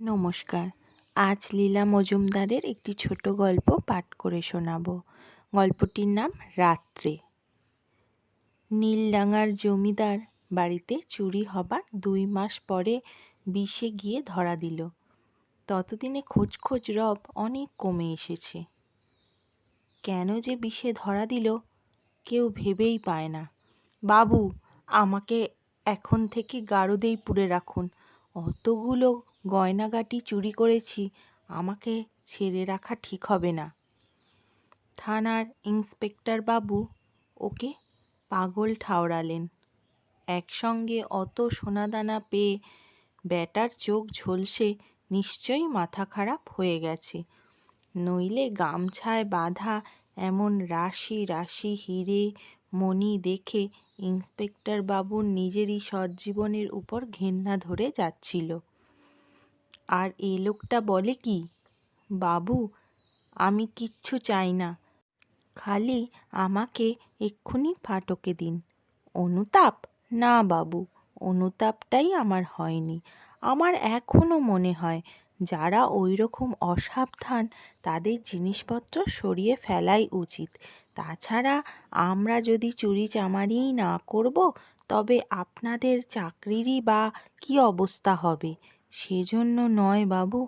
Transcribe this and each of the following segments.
নমস্কার। আজ লীলা মজুমদারের একটি ছোট গল্প পাঠ করে শোনাব। গল্পটির নাম রাত্রে। নীলডাঙার জমিদার বাড়িতে চুরি হবার দুই মাস পরে বিষে গিয়ে ধরা দিল। ততদিনে খোঁজ খোঁজ রব অনেক কমে এসেছে। কেন যে বিষে ধরা দিল, কেউ ভেবেই পায় না। বাবু, আমাকে এখন থেকে গারদেই পুরে রাখুন। অতগুলো গয়নাগাটি চুরি করেছি, আমাকে ছেড়ে রাখা ঠিক হবে না। থানার ইন্সপেক্টর বাবু ওকে পাগল ঠাওরালেন। একসঙ্গে অত সোনাদানা পেয়ে ব্যাটার চোখ ঝলসে নিশ্চয়ই মাথা খারাপ হয়ে গেছে। নইলে গামছায় বাঁধা এমন রাশি রাশি হিরে মণি দেখে ইন্সপেক্টর বাবুর নিজেরই সজ্জীবনের উপর ঘেন্না ধরে যাচ্ছিল। আর এ লোকটা বলে কি, বাবু, আমি কিচ্ছু চাই না। খালি আমাকে এক্ষুনি ফাটকে দিন। অনুতাপ? না বাবু, অনুতাপটাই আমার হয়নি। আমার এখনও মনে হয় যারা ওই রকম অসাবধান তাদের জিনিসপত্র সরিয়ে ফেলাই উচিত। তাছাড়া আমরা যদি চুরি চামারিই না করব, তবে আপনাদের চাকরিরই বা কী অবস্থা হবে? সেজন্য নয় বাবু,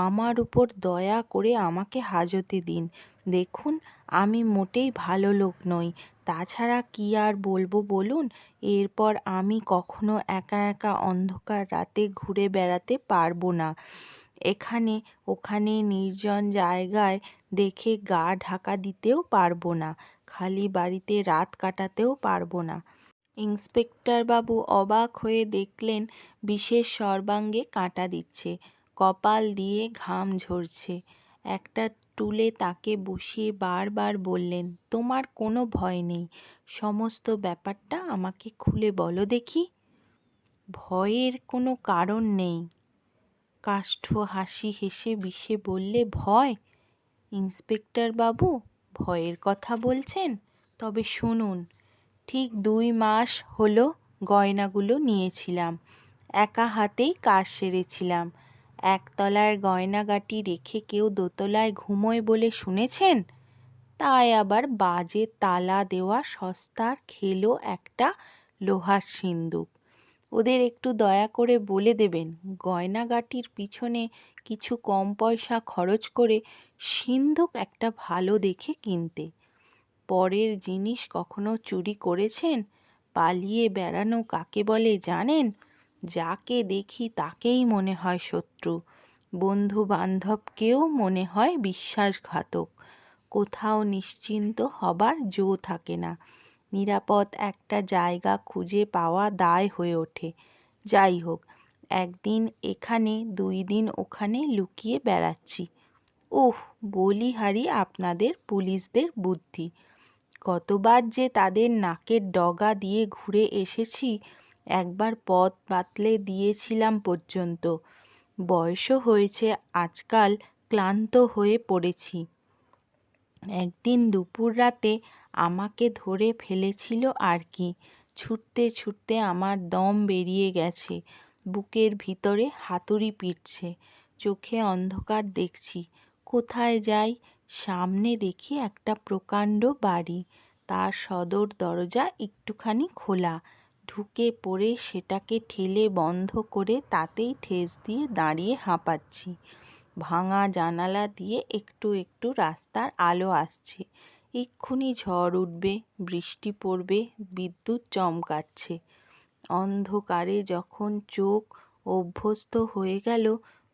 আমার উপর দয়া করে আমাকে হাজতে দিন। দেখুন, আমি মোটেই ভালো লোক নই। তাছাড়া কী আর বলব বলুন? এরপর আমি কখনো একা একা অন্ধকার রাতে ঘুরে বেড়াতে পারব না। এখানে, ওখানে নির্জন জায়গায় দেখে গা ঢাকা দিতেও পারব না। খালি বাড়িতে রাত কাটাতেও পারব না। ইন্সপেক্টর বাবু অবাক হয়ে দেখলেন বিশেষ সর্বাঙ্গে কাঁটা দিচ্ছে, কপাল দিয়ে ঘাম ঝরছে। একটা টুলে তাকে বসিয়ে বারবার বললেন, তোমার কোনো ভয় নেই, সমস্ত ব্যাপারটা আমাকে খুলে বলো দেখি। ভয়ের কোনো কারণ নেই। কাষ্ঠ হাসি হেসে বিষে বললে, ভয়? ইন্সপেক্টর বাবু ভয়ের কথা বলছেন? তবে শুনুন। ঠিক দুই মাস হলো গয়নাগুলো নিয়েছিলাম। একা হাতেই কাজ সেরেছিলাম। একতলার গয়নাগাটি রেখে কেউ দোতলায় ঘুমোয় বলে শুনেছেন? তাই আবার বাজে তালা দেওয়া সস্তার খেলো একটা লোহার সিন্দুক। ওদের একটু দয়া করে বলে দেবেন, গয়নাগাটির পিছনে কিছু কম পয়সা খরচ করে সিন্দুক একটা ভালো দেখে কিনতে। পরের জিনিস কখনো চুরি করেছেন? পালিয়ে বেড়ানো কাকে বলে জানেন? যাকে দেখি তাকেই মনে হয় শত্রু। বন্ধু বান্ধবকেও মনে হয় বিশ্বাসঘাতক। কোথাও নিশ্চিন্ত হবার জো থাকে না। নিরাপদ একটা জায়গা খুঁজে পাওয়া দায় হয়ে ওঠে। যাই হোক, একদিন এখানে, দুই দিন ওখানে লুকিয়ে বেড়াচ্ছি। উহ বলিহারি আপনাদের পুলিশদের বুদ্ধি। কতবার যে তাদের নাকের ডগা দিয়ে ঘুরে এসেছি, একবার পথ বাতলে দিয়েছিলাম পর্যন্ত। বয়সও হয়েছে, আজকাল ক্লান্ত হয়ে পড়েছি। একদিন দুপুর রাতে আমাকে ধরে ফেলেছিল আর কি। ছুটতে ছুটতে আমার দম বেরিয়ে গেছে, বুকের ভিতরে হাতুড়ি পিটছে, চোখে অন্ধকার দেখছি। কোথায় যাই সামনে দেখি একটা প্রকাণ্ড বাড়ি। তার সদর দরজা একটুখানি খোলা। ঢুকে পড়ে সেটাকে ঠেলে বন্ধ করে তাতেই ঠেস দিয়ে দাঁড়িয়ে হাঁপাচ্ছি। ভাঙা জানালা দিয়ে একটু একটু রাস্তার আলো আসছে। এক্ষুনি ঝড় উঠবে, বৃষ্টি পড়বে, বিদ্যুৎ চমকাচ্ছে। অন্ধকারে যখন চোখ অভ্যস্ত হয়ে গেল,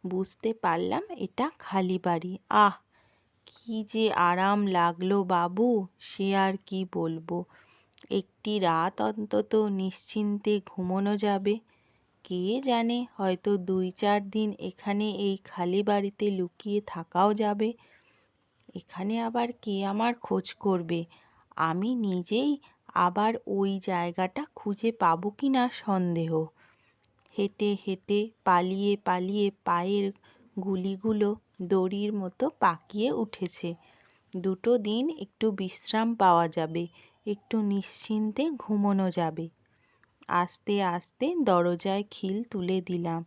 বুঝতে পারলাম এটা খালি বাড়ি। আহ! কি যে আরাম লাগল বাবু, সে আর কি বলব? একটি রাত অন্তত নিশ্চিন্তে ঘুমোনো যাবে। কে জানে, হয়তো দুই চার দিন এখানে এই খালি বাড়িতে লুকিয়ে থাকাও যাবে। এখানে আবার কে আমার খোঁজ করবে? আমি নিজেই আবার ওই জায়গাটা খুঁজে পাবো কি না সন্দেহ। হেঁটে হেঁটে পালিয়ে পালিয়ে পায়ের গুলিগুলো দড়ির মতো পাকিয়ে উঠেছে। দুটো দিন একটু বিশ্রাম পাওয়া যাবে, একটু নিশ্চিন্তে ঘুমোনো যাবে। আস্তে আস্তে দরজায় খিল তুলে দিলাম।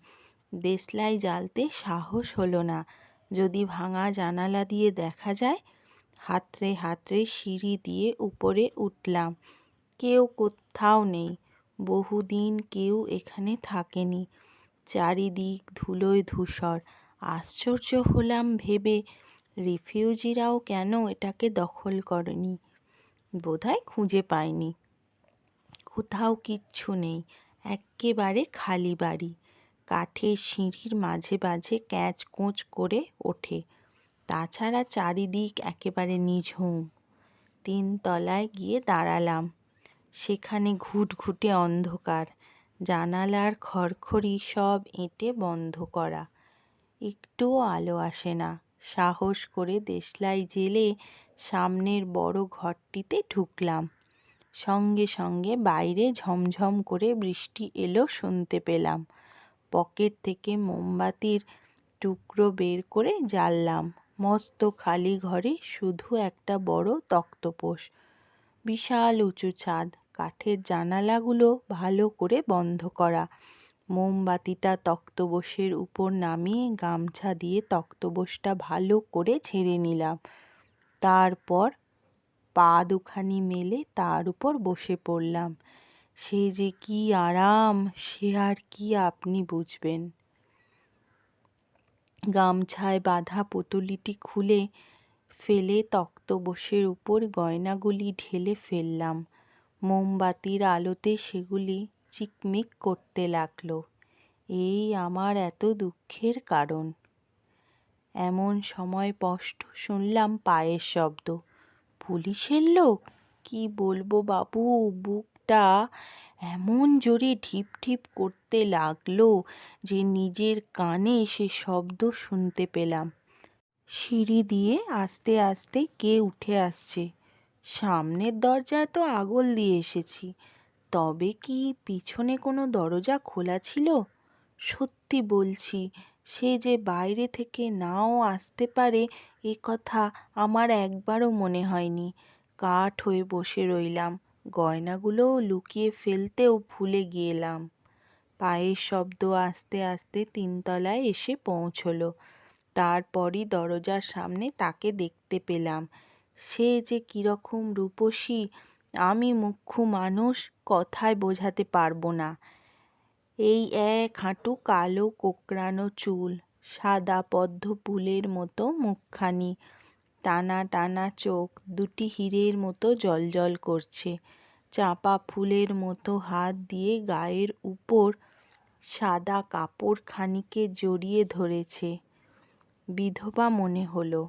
দেশলাই জ্বালতে সাহস হলো না। যদি ভাঙা জানালা দিয়ে দেখা যায় হাতড়ে হাতড়ে সিঁড়ি দিয়ে উপরে উঠলাম। কেউ কোথাও নেই। বহুদিন কেউ এখানে থাকেনি। চারিদিক ধুলোয় ধূসর। আশ্চর্য হলাম ভেবে, রিফিউজিরাও কেন এটাকে দখল করেনি? বোধহয় খুঁজে পায়নি। কোথাও কিচ্ছু নেই, এক্কেবারে খালি বাড়ি। কাঠের সিঁড়ির মাঝে মাঝে ক্যাঁচ কোঁচ করে ওঠে। তাছাড়া চারিদিক একেবারে নিঝুম। তিনতলায় গিয়ে দাঁড়ালাম। সেখানে ঘুটঘুটে অন্ধকার। জানালার খড়খড়ি সব এঁটে বন্ধ করা। একটুও আলো আসে না। সাহস করে দেশলাই জেলে সামনের বড় ঘরটিতে ঢুকলাম। সঙ্গে সঙ্গে বাইরে ঝমঝম করে বৃষ্টি এলো শুনতে পেলাম। পকেট থেকে মোমবাতির টুকরো বের করে জ্বাললাম। মস্ত খালি ঘরে শুধু একটা বড় তক্তপোষ। বিশাল উঁচু ছাদ, কাঠের জানালাগুলো ভালো করে বন্ধ করা। মোমবাতিটা তক্তবোষের উপর নামিয়ে গামছা দিয়ে তক্তবোষটা ভালো করে ঝেড়ে নিলাম। তারপর পা দুখানি মেলে তার উপর বসে পড়লাম। সে যে কি আরাম, সে আর কি আপনি বুঝবেন। গামছায় বাঁধা পুতুলিটি খুলে ফেলে তক্তবোষের উপর গয়নাগুলি ঢেলে ফেললাম। মোমবাতির আলোতে সেগুলি চিকমিক করতে লাগল। এই আমার এত দুঃখের কারণ। এমন সময় স্পষ্ট শুনলাম পায়ের শব্দ। পুলিশের লোক? কি বলব বাবু, বুকটা এমন জোরে ঢিপ ঢিপ করতে লাগল যে নিজের কানে সে শব্দ শুনতে পেলাম। সিঁড়ি দিয়ে আস্তে আস্তে কে উঠে আসছে? সামনের দরজায় তো আগল দিয়ে এসেছি। তবে কি পিছনে কোনো দরজা খোলা ছিল? সত্যি বলছি, সে যে বাইরে থেকে নাও আসতে পারে, এ কথা আমার একবারও মনে হয়নি। কাঠ হয়ে বসে রইলাম গয়নাগুলোও লুকিয়ে ফেলতেও ভুলে গিয়েলাম পায়ের শব্দ আস্তে আস্তে তিনতলায় এসে পৌঁছলো। তারপরই দরজার সামনে তাকে দেখতে পেলাম। সে যে কীরকম রূপসী আমি মুখ্য মানুষ কথায় বোঝাতে পারব না। এই এক হাঁটু কালো কোকড়ানো চুল, সাদা পদ্ম ফুলের মতো মুখখানি, টানা টানা চোখ, দুটি হীরের মতো জ্বলজ্বল করছে, চাঁপা ফুলের মতো হাত দিয়ে গায়ের উপর সাদা কাপড় খানিকে জড়িয়ে ধরেছে। বিধবা মনে হলো,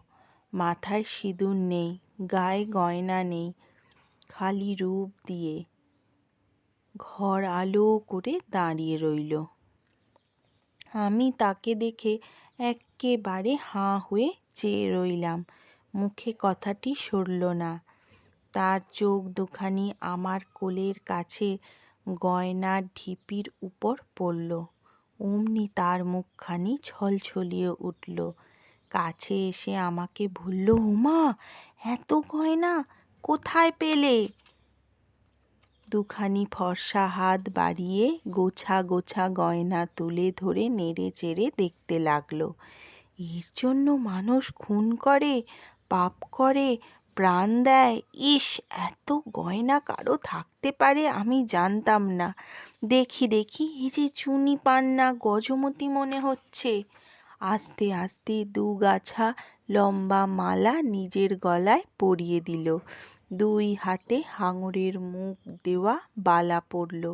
মাথায় সিঁদুর নেই, গায়ে গয়না নেই খালি রূপ দিয়ে ঘর আলো করে দাঁড়িয়ে রইল। আমি তাকে দেখে এক্কেবারে হাঁ হয়ে চেয়ে রইলাম। মুখে কথাটি সরল না। তার চোখ দুখানি আমার কোলের কাছে গয়নার ঢিপির উপর পড়ল। অমনি তার মুখখানি ছলছলিয়ে উঠল। কাছে এসে আমাকে বলল, উমা, এত গয়না! কোথায় পেলে? দুখানি ফর্সা হাত বাড়িয়ে গোছা গোছা গয়না তুলে ধরে নেড়ে চেড়ে দেখতে লাগল। এর জন্য মানুষ খুন করে, পাপ করে, প্রাণ দেয়। ইস, এত গয়না কারও থাকতে পারে আমি জানতাম না। দেখি দেখি, এই যে চুনি পান্না গজমতি মনে হচ্ছে। আস্তে আস্তে দু গাছা লম্বা মালা নিজের গলায় পরিয়ে দিল। দুই হাতে হাঙরের মুখ দেওয়া বালা পরল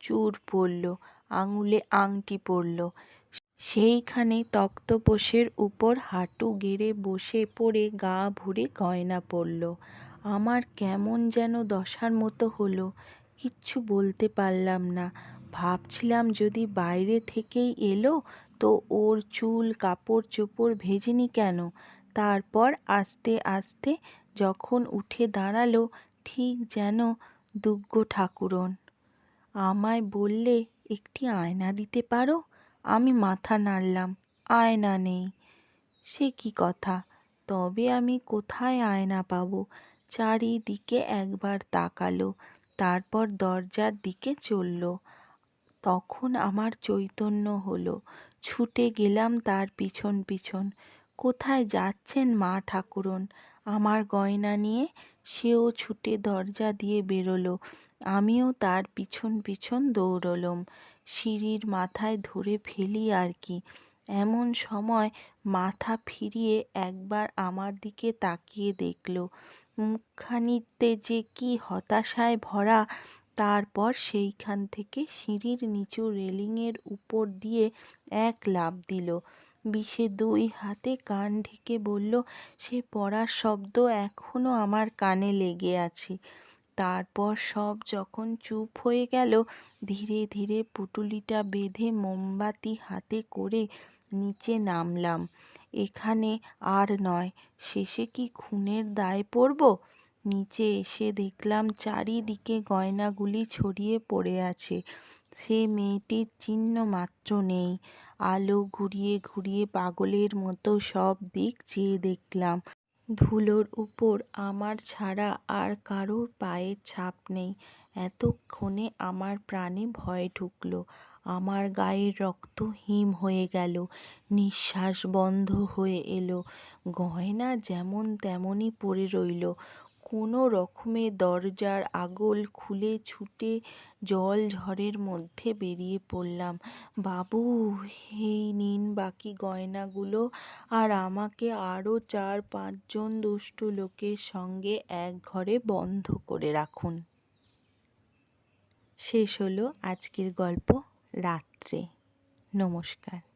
চূড় পরল আঙুলে আংটি পরল সেইখানে তক্তপোষের উপর হাঁটু গেড়ে বসে পড়ে গা ভরে গয়না পরল আমার কেমন যেন দশার মতো হলো, কিচ্ছু বলতে পারলাম না। ভাবছিলাম যদি বাইরে থেকেই এলো, তো ওর চুল কাপড় চোপড় ভেজেনি কেন? তারপর আস্তে আস্তে যখন উঠে দাঁড়াল, ঠিক যেন দুগ্গ ঠাকুরন আমায় বললে, একটি আয়না দিতে পারো? আমি মাথা নাড়লাম, আয়না নেই। সে কি কথা? তবে আমি কোথায় আয়না পাবো? চারিদিকে একবার তাকালো, তারপর দরজার দিকে চলল। তখন আমার চৈতন্য হলো, ছুটে গেলাম তার পিছন পিছন। কোথায় যাচ্ছেন মা ঠাকুরন? আমার গয়না নিয়ে সেও ছুটে দরজা দিয়ে বেরোলো। আমিও তার পিছন পিছন দৌড়লুম। সিঁড়ির মাথায় ধরে ফেলি আর কি। এমন সময় মাথা ফিরিয়ে একবার আমার দিকে তাকিয়ে দেখল। মুখখানিতে যে কি হতাশায় ভরা, তারপর সেইখান থেকে সিঁড়ির নিচু রেলিংয়ের উপর দিয়ে এক লাফ দিল। বিষে দুই হাতে কান ঢেকে বলল, সে পড়ার শব্দ এখনও আমার কানে লেগে আছে। তারপর সব যখন চুপ হয়ে গেল, ধীরে ধীরে পুটুলিটা বেঁধে মোমবাতি হাতে করে নিচে নামলাম। এখানে আর নয়, শেষে কি খুনের দায় পড়ব? নিচে এসে দেখলাম চারিদিকে গয়নাগুলি ছড়িয়ে পড়ে আছে। সে মেয়েটির চিহ্ন মাত্র নেই। আলো ঘুরিয়ে ঘুরিয়ে পাগলের মতো সব দিক চেয়ে দেখলাম। ধুলোর উপর আমার ছাড়া আর কারোর পায়ের ছাপ নেই। এতক্ষণে আমার প্রাণে ভয় ঢুকলো। আমার গায়ের রক্ত হিম হয়ে গেল। নিঃশ্বাস বন্ধ হয়ে এলো। গয়না যেমন তেমনই পড়ে রইল। কোনো রকমে দরজার আগল খুলে ছুটে জল ঝড়ের মধ্যে বেরিয়ে পড়লাম। বাবু, এই নিন বাকি গয়নাগুলো, আর আমাকে আরও চার পাঁচজন দুষ্টু লোকের সঙ্গে এক ঘরে বন্ধ করে রাখুন। শেষ হলো আজকের গল্প রাত্রে। নমস্কার।